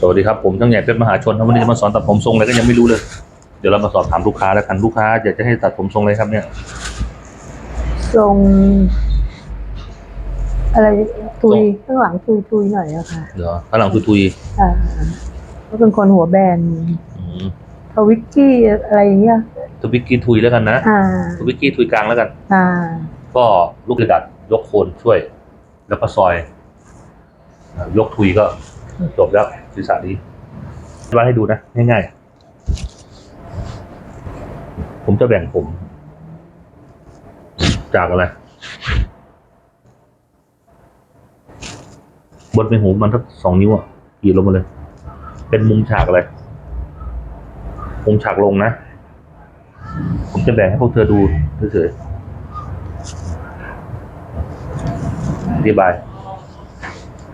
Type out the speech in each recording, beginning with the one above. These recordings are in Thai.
สวัสดีครับผมช่างใหญ่เพชรมหาชนครับวันนี้จะมาสอนตัดผมทรงอะไรก็ยังไม่รู้เลย เดี๋ยวเรามาสอบถามลูกค้าแล้วกันลูกค้าอยากจะให้ตัดผมทรงอะไรครับเนี่ยทรงอะไรทุยข้างหลังทุยทุยๆหน่อยอะค่ะเดี๋ยวข้างหลังทุยอ่าก็เป็นคนหัวแบนๆอืมทวิกกี้อะไรอย่างเงี้ยทวิกกี้ทุยแล้วกันนะอ่าทวิกกี้ทุยกลางแล้วกัน อ่า ก็ลูกกระดัดยกโคนช่วย แล้วก็ซอยอ่ายกทุยก็ จบแล้วศีรษะนี้วาดให้ดูนะ ง่ายๆ ผมจะแบ่งผม จากอะไร บนเป็นหูมันสักสองนิ้วอะกรีดลงมาเลย เป็นมุมฉากอะไร มุมฉากลงนะ ผมจะแบ่งให้พวกเธอดูเฉยๆอธิบาย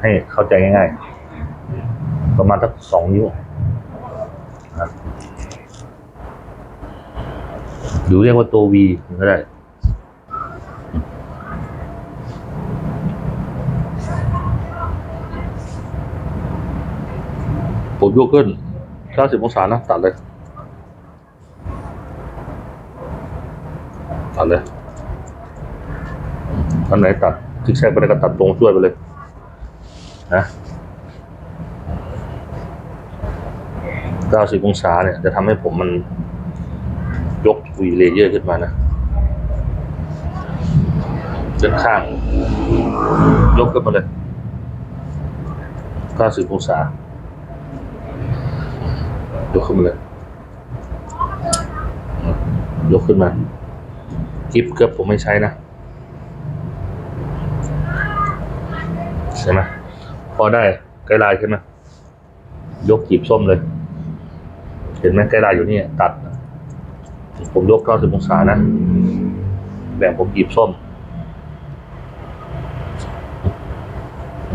ให้เข้าใจง่ายๆ ประมาณสักสองนิ้วหรือเรียกว่าตัววีก็ได้ผมยกขึ้น 90 องศานะ ตัดเลย ตัดเลย อันไหนตัดทิกแซกไปเลยก็ตัดตรงช่วยไปเลย นะ 90 องศาเนี่ย จะทำให้ผมมันยกวีเลเยอร์ขึ้นมานะด้านข้าง ยกขึ้นมาเลย 90 องศา ยกขึ้นมาเลย ยกขึ้นมากิฟเกือบผมไม่ใช้นะใช่ไหมพอได้ไกด์ไลน์ใช่ไหมยกกีบส้มเลย เห็นไหมไกด์ไลน์อยู่นี่ตัด ผมยกเก้าสิบองศานะแบ่งผมกีบส้ม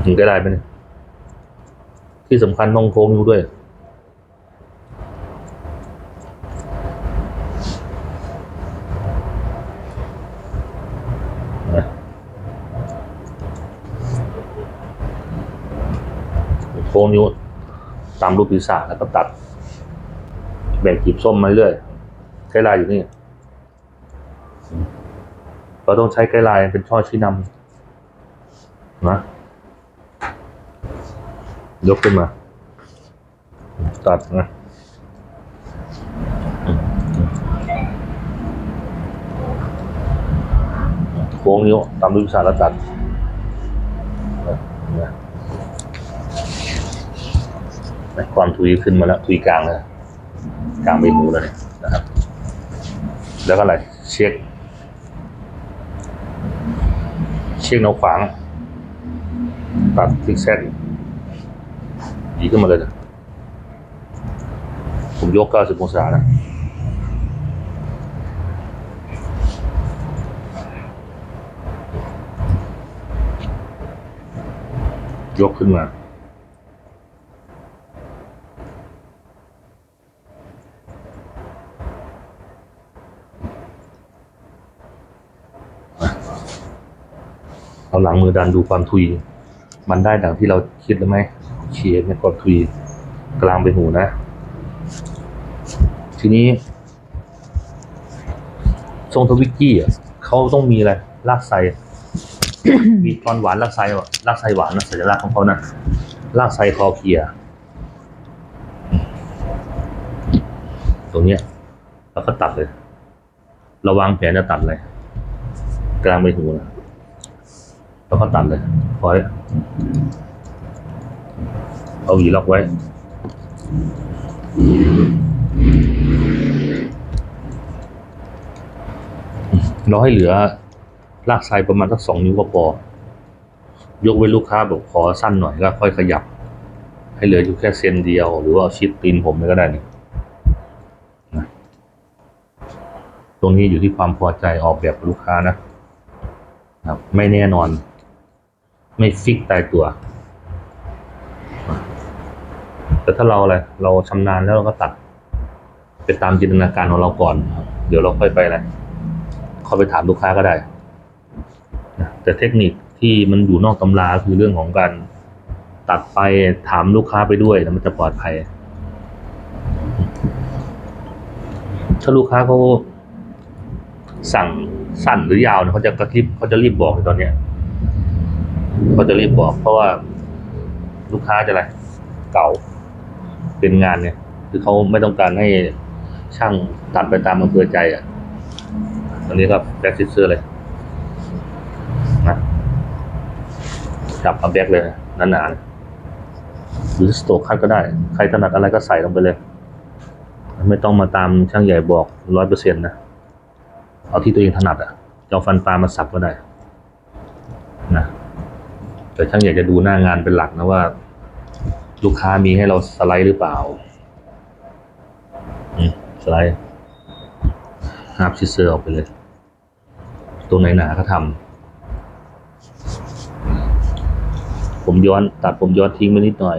ถึงไกด์ไลน์ไหมเนี่ยที่สำคัญต้องโค้งนิ้วด้วยนะโค้งนิ้วตามรูปศีรษะแล้วก็ตัด แบ่งกีบส้มมาเรื่อยไกด์ไลน์อยู่นี่ เราต้องใช้ไกด์ไลน์เป็นช่อชี้นำนะ ยกขึ้นมา ตัดนะโค้งนิ้วตามรูปศีรษะแล้วตัดความทุยขึ้นมาแล้ว ทุยกลางเลย กลางใบหูแล้วเนี่ยนะครับ แล้วก็อะไร เช็ค เช็คแนวขวาง ตัดซิกแซกดีขึ้นมาเลยนะผมยก 90 องศานะยกขึ้นมา เอาหลังมือดันดูความทุย มันได้ดังที่เราคิดหรือไม่เชียร์เนี่ยความทุยกลางไปหูนะ ทีนี้ทรงทวิกกี้อะเขาต้องมีอะไรลากไซมีตอนหวานลากไซอะลากไซหวานนะสัญลักษณ์ของเขานะลากไซคอเคียร์ตรงเนี้ยแล้วก็ตัดเลย ระวังแผนจะตัดเลย กลางไปหูนะ แล้วก็ตัดเลยพอยเอาหวีล็อกไว้ เราให้เหลือลากไซประมาณสักสองนิ้วก็พอยกเว้นลูกค้าแบอกขอสั้นหน่อยก็ค่อยขยับ ให้เหลืออยู่แค่เซนเดียว หรือว่าชิดตีนผมไปก็ได้นี่นะตรงนี้อยู่ที่ความพอใจออกแบบลูกค้านะครับ ไม่แน่นอน ไม่ฟิกตายตัว แต่ถ้าเราอะไร เราชำนาญแล้วเราก็ตัด ไปตามจินตนาการของเราก่อนครับเดี๋ยวเราค่อยไปอะไรเข้าไปถามลูกค้าก็ได้ แต่เทคนิคที่มันอยู่นอกตำราคือเรื่องของการตัดไปถามลูกค้าไปด้วยแล้วมันจะปลอดภัย ถ้าลูกค้าเขาสั่งสั้นหรือยาวเนี่ยเขาจะกระรีบเขาจะรีบบอกในตอนเนี้ย เขาจะรีบบอกเพราะว่าลูกค้าจะอะไรเก่าเป็นงานเนี่ย คือเขาไม่ต้องการให้ช่างตัดไปตามอำเภอใจอะอันนี้ก็แบ็กซิเซอร์เลยนะจับมาแบ็กเลยนะหนาๆหรือสโตกคัดก็ได้ ใครถนัดอะไรก็ใส่ลงไปเลย ไม่ต้องมาตามช่างใหญ่บอกร้อยเปอร์เซ็นต์นะ เอาที่ตัวเองถนัดอะจะเอาฟันปลามาสับก็ได้ แต่ช่างใหญ่จะดูหน้างานเป็นหลักนะว่า ลูกค้ามีให้เราสไลด์หรือเปล่าสไลด์ฮาร์ปชิเซอร์ออกไปเลยตรงไหนหนาก็ทำผมย้อนตัดผมย้อนทิ้งไปนิดหน่อย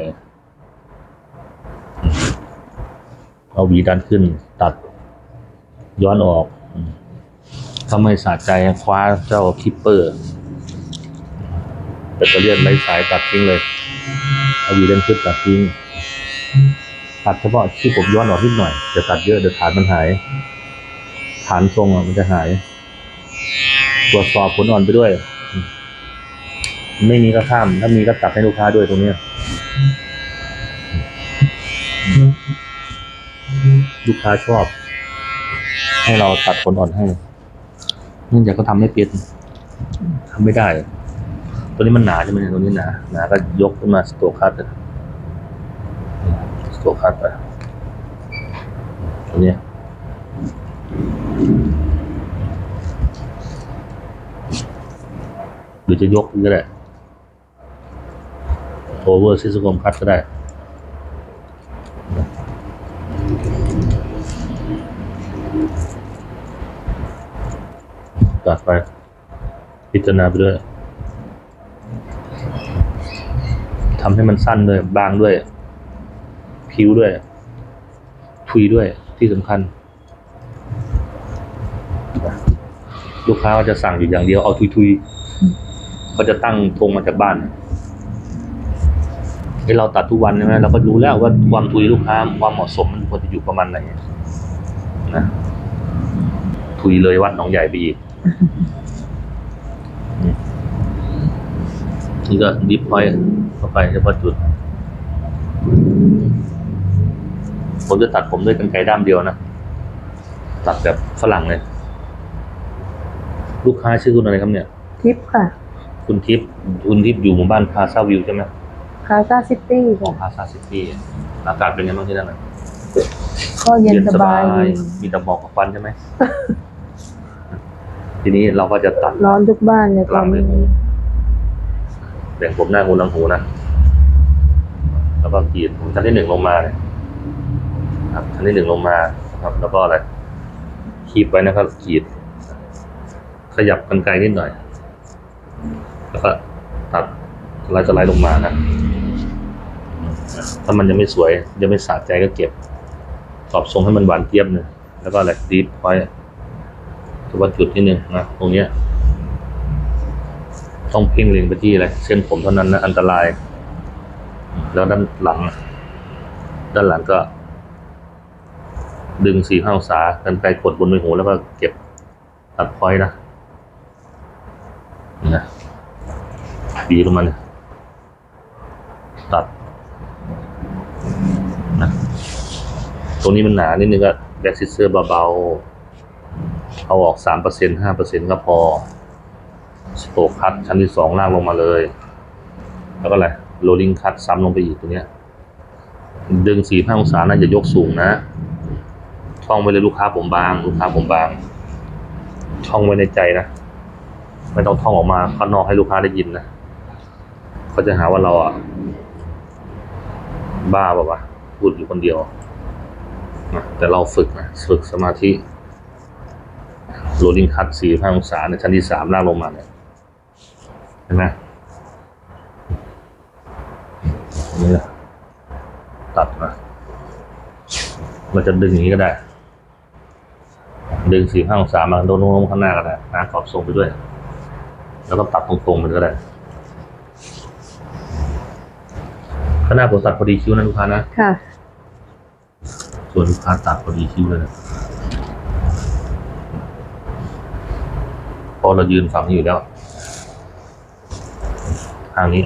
เอาหวีดันขึ้น ตัด ย้อนออกอืมถ้าไม่สะใจคว้าเจ้าคิปเปอร์ ตเตอรี่ไร้สายตัดทิ้งเลยเอาวีดันขึ้นตัดทิ้ง ตัดเฉพาะที่ผมย้อนออกนิดหน่อยจะตัดเยอะเดี๋ยวฐานมันหาย ฐานทรงอะมันจะหาย ตรวจสอบผลอ่อนไปด้วย ไม่มีก็ข้าม ถ้ามีก็ตัดให้ลูกค้าด้วยตรงเนี้ยลูกค้าชอบ ให้เราตัดผลอ่อนให้เนื่องจากก็ทำไม่เป็นทำไม่ได้ ตัวนี้มันหนาใช่ไหมตัวนี้หนาหนาก็ยกขึ้นมาสโตคัตสโตคัตไปตัวนี้หรือจะยกก็ได้โอเวอร์ซิสโคมคัตก็ได้ตัดไปพิจารณาไปด้วย ทำให้มันสั้นด้วยบางด้วย ผิวด้วยทุยด้วยที่สำคัญ ลูกค้าก็จะสั่งอยู่อย่างเดียวเอาทุยๆเขาจะตั้งธงมาจากบ้านให้เราตัดทุกวันใช่ไหมเราก็รู้แล้วว่าความทุยลูกค้าความเหมาะสมมันควรจะอยู่ประมาณไหนนะทุยเลยวัดหนองใหญ่ไปอีก นี่ก็ดิฟพอยต์เข้าไปเฉพาะจุด ผมจะตัดผมด้วยกันไกรด้ามเดียวนะ ตัดแบบฝรั่งเลย ลูกค้าชื่อคุณอะไรครับเนี่ย ทิปค่ะ คุณทิพย์คุณทิพย์อยู่หมู่บ้านพาซาวิวใช่ไหมคาซาซิตี้ของค่ะพาซาซิตี้อากาศเป็นไงบ้างที่นั่นน่ะก็เย็นสบายดีมีแต่หมอกกับควันใช่ไหม ทีนี้เราก็จะตัด ร้อนทุกบ้านเนี่ยตอนนี้แบ่งผมหน้าหูหลังหูนะ แล้วก็กรีดผมชั้นที่หนึ่งลงมาเนี่ยครับชั้นที่หนึ่งลงมาครับ แล้วก็อะไรคีบไว้นะครับกรีด ขยับกันไกลนิดหน่อย แล้วก็ตัดสไลด์สไลด์ลงมานะถ้ามันยังไม่สวยยังไม่สะใจก็เก็บตอบทรงให้มันหวานเจี๊ยบเลยแล้วก็อะไรดีฟไว้เฉพาะจุดที่หนึ่งนะตรงเนี้ย ต้องเพ่งเล็งไปที่อะไรเส้นผมเท่านั้นนะอันตราย แล้วด้านหลัง ด้านหลังก็ ดึงสี่ห้าองศากันไกลกดบนใบหูแล้วก็เก็บตัดพอยนะนะบีลงมาเนี่ยตัดนะตรงนี้มันหนานิดนึงก็แบ็กซิเซอร์เบาๆ เอาออกสามเปอร์เซ็นห้าเปอร์เซ็นก็พอ สโตคัตชั้นที่สองลากลงมาเลย แล้วก็อะไรโรลลิงคัตซ้ำลงไปอีกตัวเนี้ย ดึงสี่ห้าองศานะอย่ายกสูงนะ ท่องไว้เลยลูกค้าผมบาง ลูกค้าผมบาง ท่องไว้ในใจนะ ไม่ต้องท่องออกมาข้างนอกให้ลูกค้าได้ยินนะ เขาจะหาว่าเราอะ บ้าป่าวะพูดอยู่คนเดียวนะแต่เราฝึกนะ ฝึกสมาธิโรลลิงคัตสี่ห้าองศาในชั้นที่สามลากลงมาเนี่ย เห็นไหมนี่นะตัดมามันจะดึงอย่างนี้ก็ได้ ดึงสี่ห้าองศามาโน้มๆข้างหน้าก็ได้หาขอบทรงไปด้วย แล้วก็ตัดตรงๆมันก็ได้ข้างหน้าผมตัดพอดีคิ้วนะลูกค้านะค่ะ ส่วนลูกค้าตัดพอดีคิ้วเลยนะเพราะเรายืนฝั่งนี้อยู่แล้ว ทางนี้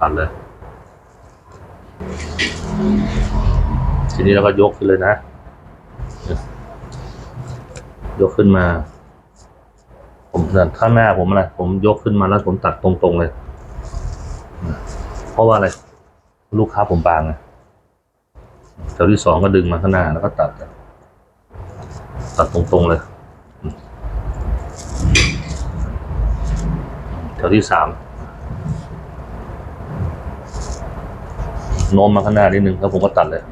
ตัดเลย ทีนี้เราก็ยกขึ้นเลยนะ ยกขึ้นมา ผมข้างหน้าผมอะไรผมยกขึ้นมาแล้วผมตัดตรงๆเลย เพราะว่าอะไร ลูกค้าผมบางไงแถวที่สองก็ดึงมาข้างหน้าแล้วก็ตัด ตัดตรงๆเลย แถวที่สามโน้มมาข้างหน้านิดนึงแล้วผมก็ตัดเลย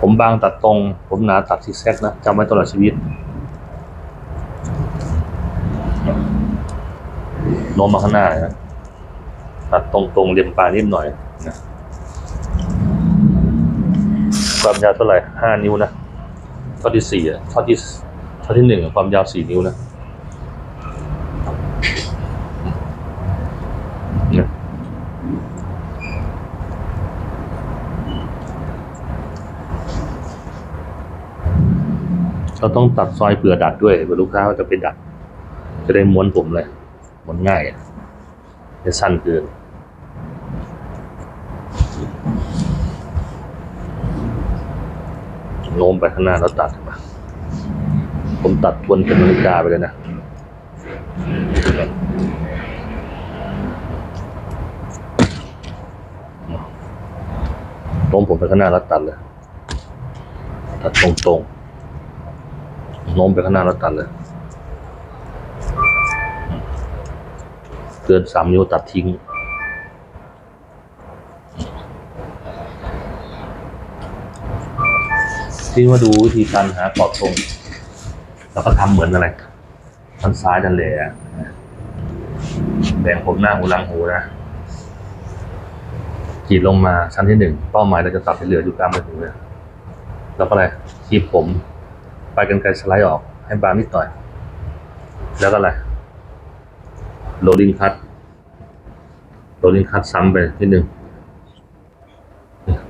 ผมบางตัดตรง ผมหนาตัดซิกแซกนะจำไว้ตลอดชีวิตโน้มมาข้างหน้านะตัดตรงๆเรียมปลายนิดหน่อยนะความยาวเท่าไหร่ห้านิ้วนะท่อที่สี่อะท่อที่ท่อที่หนึ่งอะความยาวสี่นิ้วนะ เราต้องตัดซอยเผื่อดัดด้วยเผื่อลูกค้าเขาจะไปดัด จะได้ม้วนผมเลยม้วนง่ายอะจะสั้นเกินโน้มไปข้างหน้าแล้วตัดมาผมตัดทวนเป็นนาฬิกาไปเลยนะโน้มผมไปข้างหน้าแล้วตัดเลย ตัดตรงๆ โน้มไปข้างหน้าแล้วตัดเลยเกินสามนิ้วตัดทิ้ง ที่มาดูวิธีการหากรอบตรงแล้วก็ทำเหมือนอะไรทางซ้ายดันเลยอะแบ่งผมหน้าหูหลังหูนะกรีดลงมาชั้นที่หนึ่งเป้าหมายเราจะตัดให้เหลืออยู่กลางใบหูเลยแล้วก็อะไรคีบผม ไปกันไกลสไลด์ออกให้บางนิดหน่อย แล้วก็อะไรโรลลิ่งคัตโรลลิ่งคัตซ้ำไปนิดนึง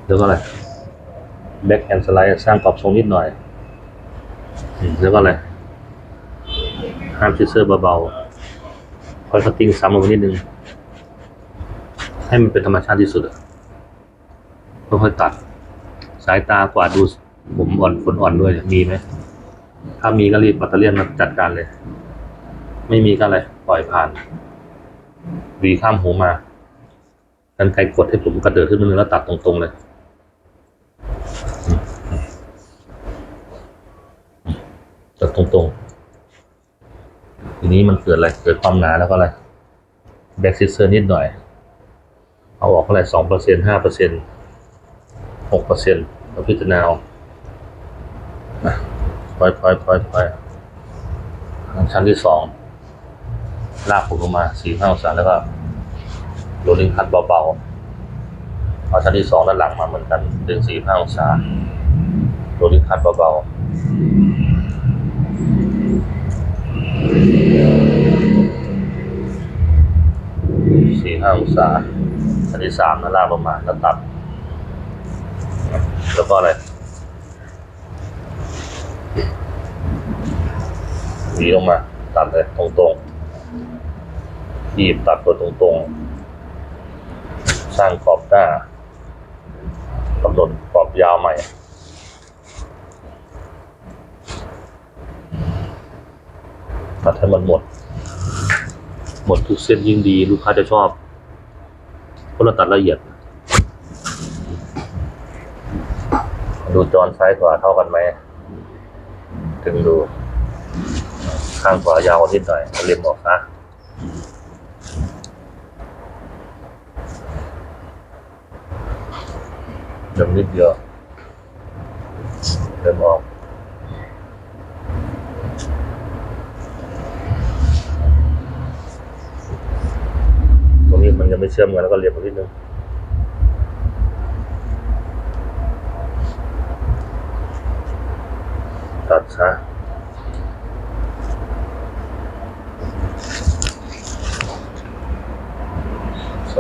แล้วก็อะไรแบ็กแอนสไลด์สร้างกรอบทรงนิดหน่อยแล้วก็อะไรห้ามซิเซอร์เบาๆคอยคัตติ้งซ้ำลงนิดนึง ให้มันเป็นธรรมชาติที่สุดค่อยๆตัด สายตากวาดูผมอ่อนคนอ่อนด้วยมีไหม ถ้ามีก็รีบปัตเตอร์เลียนมาจัดการเลย ไม่มีก็อะไรปล่อยผ่านวีข้ามหูมากันไกลกดให้ผมกระเดิดขึ้นมาแล้วตัดตรงๆเลยตัดตรงๆ ทีนี้มันเกิดอะไร เกิดความหนาแล้วก็อะไร แบ็กซิเซอร์นิดหน่อย เอาออกเท่าไหร่สองเปอร์เซ็นห้าเปอร์เซ็นหกเปอร์เซ็นต์เราพิจารณาออะ ปล่อยปล่อยปล่อยปล่อยชั้นที่สองลากผมลงมาสี่ห้าองศาแล้วก็โรลลิ่งคัดเบาๆเอาชั้นที่สองด้านหลังมาเหมือนกันดึงสี่ห้าองศาโรลลิ่งคัดเบาๆสี่ห้าองศาอันที่สามนะลากลงมาแล้วตัด แล้วก็อะไร วีลงมา ตัดเลยตรงๆขีบตัดตัวตรงๆ สร้างขอบหน้ากำหนดขอบยาวใหม่ตัดให้มันหมด หมดทุกเส้นยิ่งดี ลูกค้าจะชอบเพราะเราตัดละเอียด ดูจอนซ้ายขวาเท่ากันไหมถึงดู ข้างขวายาวกว่านิดหน่อยเล็มออกซะเล็มนิดเดียวเล็มออกตรงนี้มันยังไม่เชื่อมกันแล้วก็เรียบมานิดนึงตัดซะ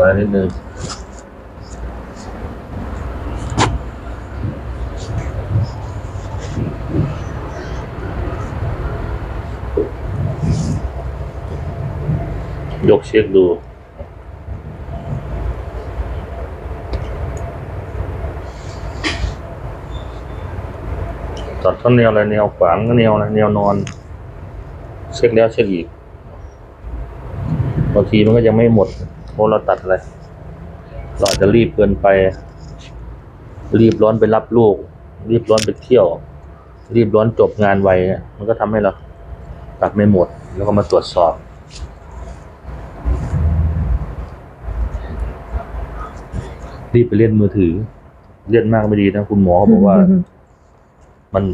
สวยนิดนึงยกเช็คดูตัดทั้งแนวเลยแนวขวางก็แนวนะแนวนอน เช็คแล้วเช็คอีกบางทีมันก็ยังไม่หมด ราะเราตัดอะไรเราอาจจะรีบเกินไป รีบร้อนไปรับลูก รีบร้อนไปเที่ยว รีบร้อนจบงานไวเนี่ยมันก็ทำให้เราตัดไม่หมด แล้วก็มาตรวจสอบรีบไปเล่นมือถือ เล่นมากไม่ดีนะ คุณหมอเขาบอกว่า มัน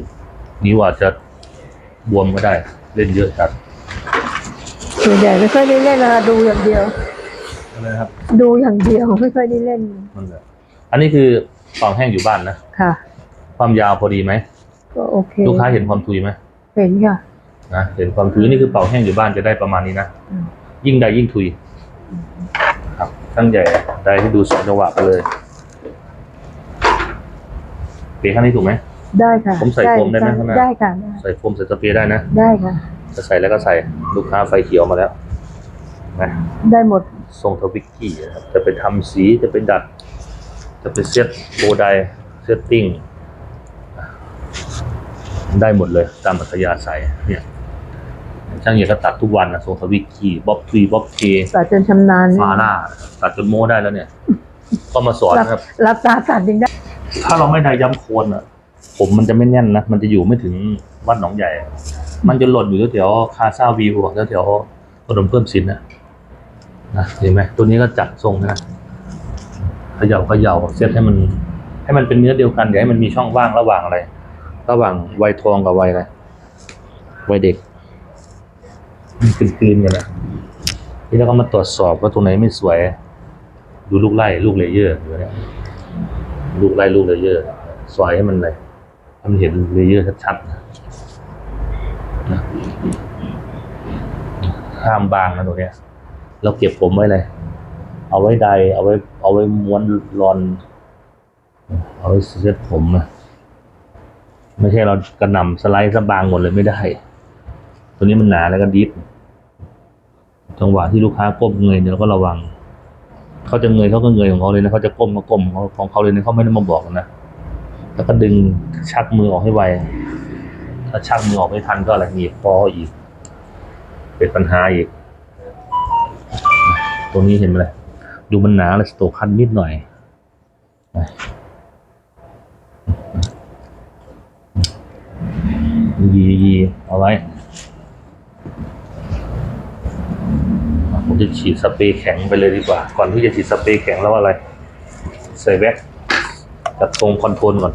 นิ้วอาจจะบวมก็ได้ เล่นเยอะจัดส่วนใหญ่ไม่ค่อยได้เล่นนะคะดูอย่างเดียว นะครับดูอย่างเดียวไม่ค่อยได้เล่นมันเลยอันนี้คือเป่าแห้งอยู่บ้านนะค่ะ ความยาวพอดีไหมก็โอเคลูกค้าเห็นความทุยไหมเห็นค่ะนะเห็นความทุยนี่คือเป่าแห้งอยู่บ้านจะได้ประมาณนี้นะอืมยิ่งใดยิ่งทุยครับตั้งใหญ่ใดที่ดูสองจังหวะไปเลยเปลี่ยนข้างนี้ถูกไหมได้ค่ะผมใส่โฟมได้ไหมข้างหน้าได้ค่ะได้ใส่โฟมใส่สเปรย์ได้นะ ได้ค่ะ จะใส่แล้วก็ใส่ลูกค้าไฟเขียวมาแล้วนะได้หมด ทรงทวิกกี้นะครับ จะไปทำสีจะไปดัด จะไปเซตโบไดเซตติ้ง ได้หมดเลยตามอัธยาศัยเนี่ยช่างเหียก็ตัดทุกวันนะทรงทวิกกี้บ๊อบทีบ๊อบเคตัดจนชำนาญฟาร่าตัดจนโม้ได้แล้วเนี่ย ก็มาสอนรับนะครับ รับตาตัดยังได้ ถ้าเราไม่ได้ย้ำโคนอะ ผมมันจะไม่แน่นนะ มันจะอยู่ไม่ถึงวัดหนองใหญ่ มันจะหล่นอยู่แถวๆคาซาวิวแถวๆถนนเพิ่มสินนะ นะเห็นไหมตัวนี้ก็จัดทรงนะเขย่าเขย่าเซตให้มัน ให้มันเป็นเนื้อเดียวกันอย่าให้มันมีช่องว่างระหว่างอะไร ระหว่างวัยทองกับวัยอะไรวัยเด็กมันกลืนๆกันนะนี่แล้วก็มาตรวจสอบว่าตรงไหนไม่สวย ดูลูกไล่ลูกเลเยอร์อยู่เนี่ยลูกไล่ลูกเลเยอร์ซอยให้มันเลยให้มันเห็นเลเยอร์ชัดๆนะห้ามบางนะตรงเนี้ย เราเก็บผมไว้เลย เอาไว้ใด เอาไว้ เอาไว้ม้วนรอน เอาไว้เซ็ตผมนะไม่ใช่เรากระหน่ำสไลด์สบางหมดเลยไม่ได้ ตัวนี้มันหนาแล้วก็ดิฟจังหวะที่ลูกค้าก้มเงยเนี่ยเราก็ระวัง เขาจะเงยเขาก็เงยของเขาเลยนะเขาจะก้มก็ก้มของเขาของเขาเลยนะเขาไม่ได้มาบอกนะ แล้วก็ดึงชักมือออกให้ไว ถ้าชักมือออกไม่ทันก็อะไรหนีบคออีก เป็นปัญหาอีก ตรงนี้เห็นไหมล่ะดูมันหนาเลยสโตคันนิดหน่อยยียีเอาไว้ ผมจะฉีดสเปรย์แข็งไปเลยดีกว่า ก่อนที่จะฉีดสเปรย์แข็งแล้วอะไร ใส่แว็กจัดทรงคอนโทรลก่อน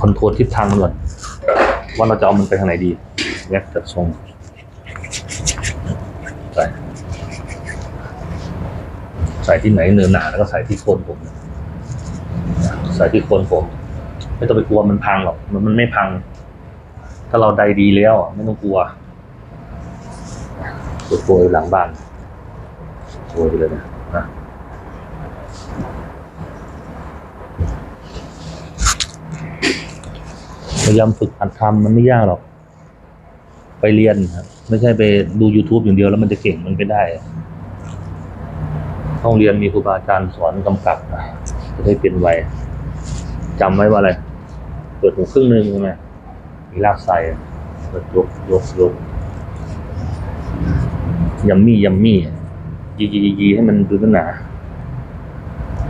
คอนโทรลทิศทางมันก่อน ว่าเราจะเอามันไปทางไหนดีแว็กจัดทรงใส่ใส่ที่ไหนเนื้อหนาแล้วก็ใส่ที่โคนผมใส่ที่โคนผม ไม่ต้องไปกลัวมันพังหรอกมันมันไม่พัง ถ้าเราใดดีแล้ว ไม่ต้องกลัวโปรยหลังบ้านโปรยไปเลยนะนะพยายามฝึกหัดทำมันไม่ยากหรอก ไปเรียนครับ ไม่ใช่ไปดู YouTube อย่างเดียวแล้วมันจะเก่งมันไม่ได้ ห้องเรียนมีครูบาอาจารย์สอนกำกับนะจะได้เป็นไวจำไว้ว่าอะไร เปิดหูครึ่งหนึ่งใช่ไหมมีลากใส่เปิดยกยกยกยัมมี่ยัมมี่ยียียีให้มันดูหนา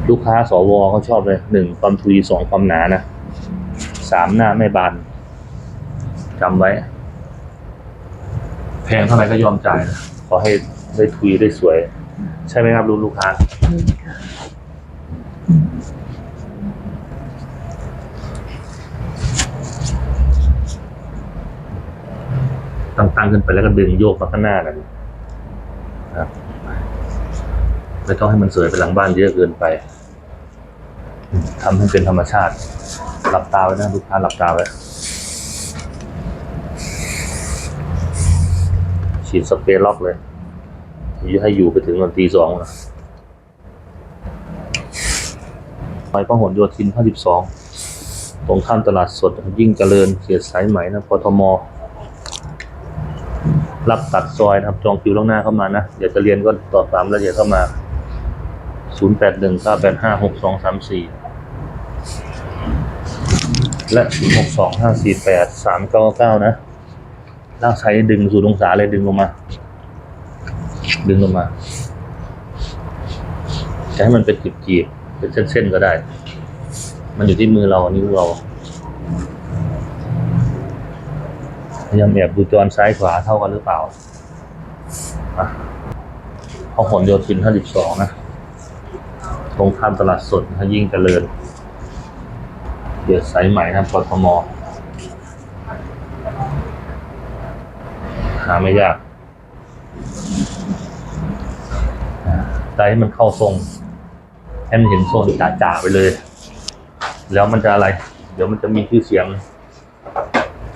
ลูกค้าสวเขาชอบเลยหนึ่งความทุยสองความหนานะสามหน้าไม่บานจำไว้ แพงเท่าไหร่ก็ยอมจ่ายนะขอให้ได้ทุยได้สวย ใช่ไหมครับลูกลูกค้าอืมค่ะตั้งๆขึ้นไปแล้วก็ดึงโยกมาข้างหน้ากันนะครับไม่ต้องให้มันสวยไปหลังบ้านเยอะเกินไปทำให้เป็นธรรมชาติ หลับตาไว้นะลูกค้าหลับตาไว้ฉีดสเปรย์ล็อกเลย อยู่ให้อยู่ไปถึงวันที่สองนะไปพหลโยธิน 52 ตรงข้ามตลาดสดยิ่งเจริญเขียดสายไหมนะพทม รับตัดซอยนะครับ จองคิวล่วงหน้าเข้ามานะอยากจะเรียนก็ต่อสามแล้วเดี๋ยวเข้ามา 0819856234 และ 0625483999 นะลาใช้ดึงสูตรงสาเลยดึงลงมา ดึงลงมาจะให้มันเป็นจีบๆเป็นเส้นๆก็ได้ มันอยู่ที่มือเรานิ้วเราพยายามแอบดูจรซ้ายขวาเท่ากันหรือเปล่าอะพหลโยธิน52นะ ตรงข้ามตลาดสดนะยิ่งเจริญเดือดสายใหม่นะครับกทม หาไม่ยาก อ่าได้ให้มันเข้าทรงให้มันเห็นโซนจ่าๆไปเลย แล้วมันจะอะไร เดี๋ยวมันจะมีชื่อเสียง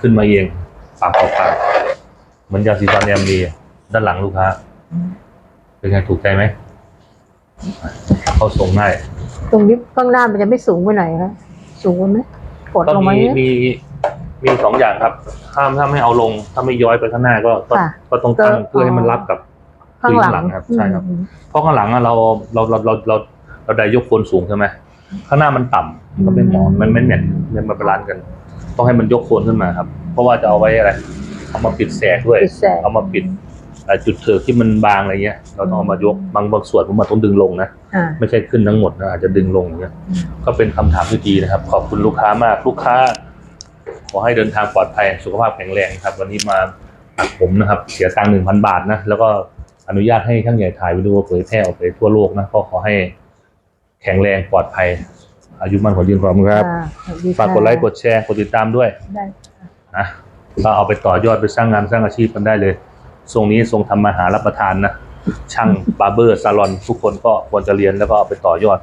ขึ้นมาเองปากต่อปากเหมือนยาสีฟันแอมดีด้านหลังลูกค้า เป็นไงถูกใจไหมอะเข้าทรงได้ตรงนี้ข้างหน้ามันจะไม่สูงไปไหนคะสูงไปไหมกดก็ลงมามีเนี่ยมีมีสองอย่างครับ ถ้าถ้าไม่เอาลง ถ้าไม่ย้อยไปข้างหน้าก็ก็ค่ะก็ต้องตั้งก็เพื่อให้มันรับกับ ข้างหลังข้างหลังครับใช่ครับอืมเพราะข้างหลังอะเราเราเราเราเราเราได้ยกโคนสูงใช่ไหมข้างหน้ามันต่ำมันก็ไม่เหมาะมันไม่แมทมันมาบาลานซ์กัน ต้องให้มันยกโคนขึ้นมาครับ เพราะว่าจะเอาไว้อะไรเอามาปิดแสกด้วยปิดแสกเอามาปิดเอ่อจุดเถิกที่มันบางอะไรเงี้ย เราต้องเอามายกบางบางส่วนผมมาต้องดึงลงนะอ่าไม่ใช่ขึ้นทั้งหมดนะอาจจะดึงลงอย่างเงี้ยอืมก็เป็นคำถามที่ดีนะครับ ขอบคุณลูกค้ามากลูกค้า ขอให้เดินทางปลอดภัยสุขภาพแข็งแรงครับ วันนี้มาตัดผมนะครับ เสียตังค์หนึ่งพันบาทนะแล้วก็ อนุญาตให้ช่างใหญ่ถ่ายวิดีโอเผยแพร่ออกไปทั่วโลกนะก็ขอให้แข็งแรงปลอดภัย อายุมั่นขอยืนขอบคุณครับอ่าสวัสดีฝากกดไลค์กดแชร์กดติดตามด้วยได้นะก็เอาไปต่อยอดไปสร้างงานสร้างอาชีพกันได้เลยทรงนี้ทรงทำมาหารับประทานนะช่างบาร์เบอร์ซาลอนทุกคนก็ควรจะเรียนแล้วก็เอาไปต่อยอด